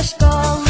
до школи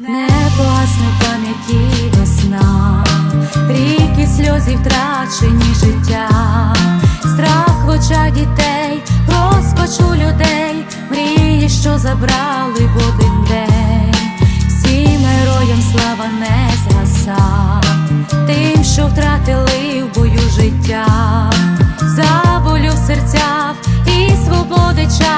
Не погасне в пам'яті весна, ріки сльозів втрачені життя, страх в очах дітей, розпач у людей, мрії, що забрали в один день, всім героям слава не згаса, тим, що втратили в бою життя, за волю в серцях і свободи час,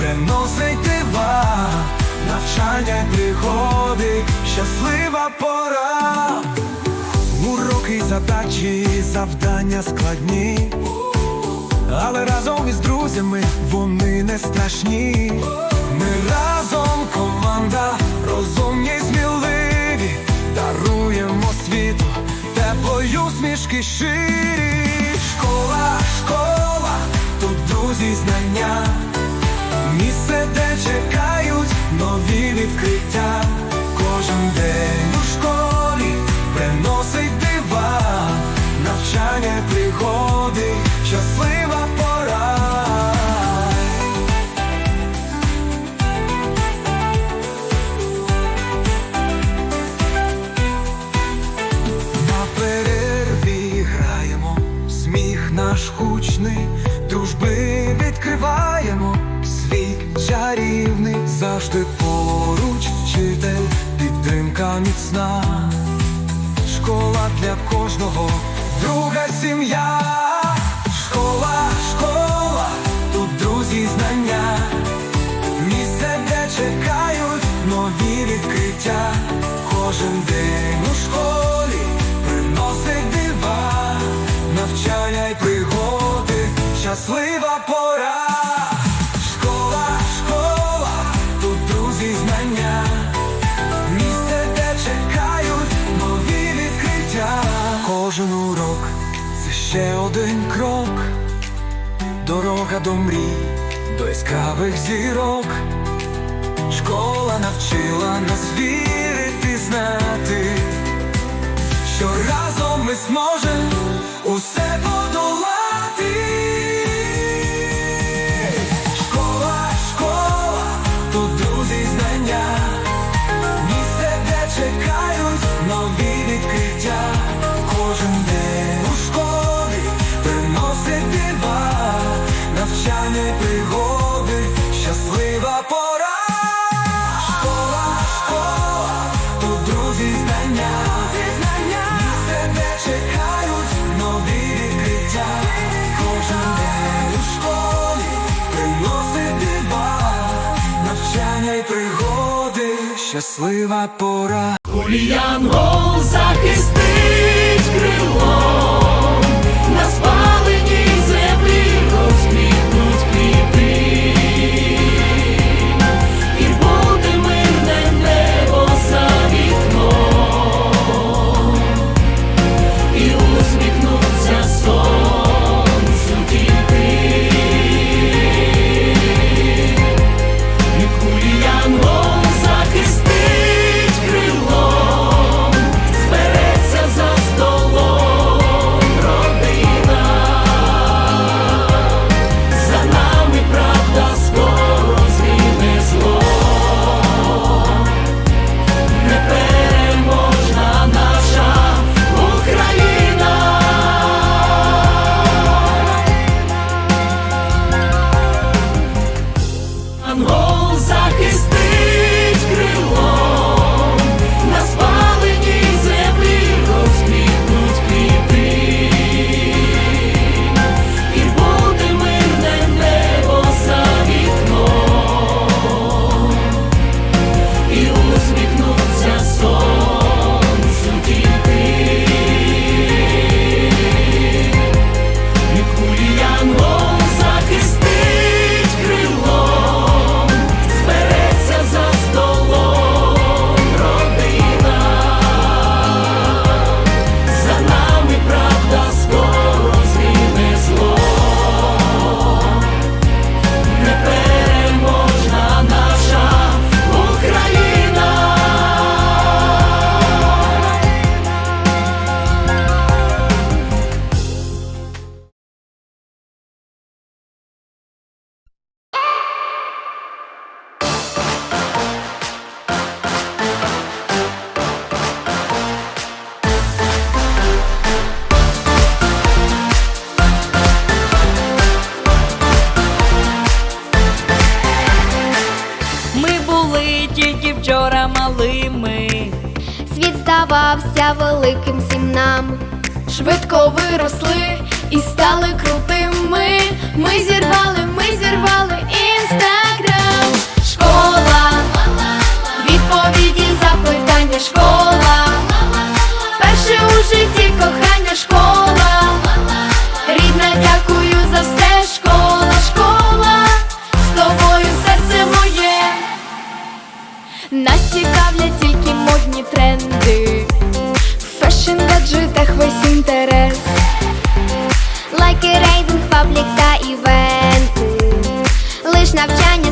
приносить дива, навчання й пригоди, щаслива пора. Уроки, задачі, завдання складні, але разом із друзями вони не страшні. Ми разом команда, розумні й сміливі, даруємо світу, теплою смішки ширі. Щаслива пора. На перерві граємо, сміх наш гучний, дружби відкриваємо, світ чарівний, завжди поруч вчитель, підтримка міцна, школа для кожного, друга сім'я, школа, школа, тут друзі знання, місце, де чекають нові відкриття, кожен день у школі приносить дива, навчання й пригоди, щаслива пора. Школа, школа, тут друзі знання, місце, де чекають нові відкриття. Кожен урок це ще один дорога до мрій, до яскравих зірок. Школа навчила нас вірити, знати, що разом ми зможемо щаслива пора, Гол захистить крило. здавався великим всім нам. Швидко виросли і стали крутими. Ми зірвали. Нас цікавлять тільки модні тренди, В фешн гаджетах весь інтерес, лайки, рейтинг, паблік та івенти, лиш навчання.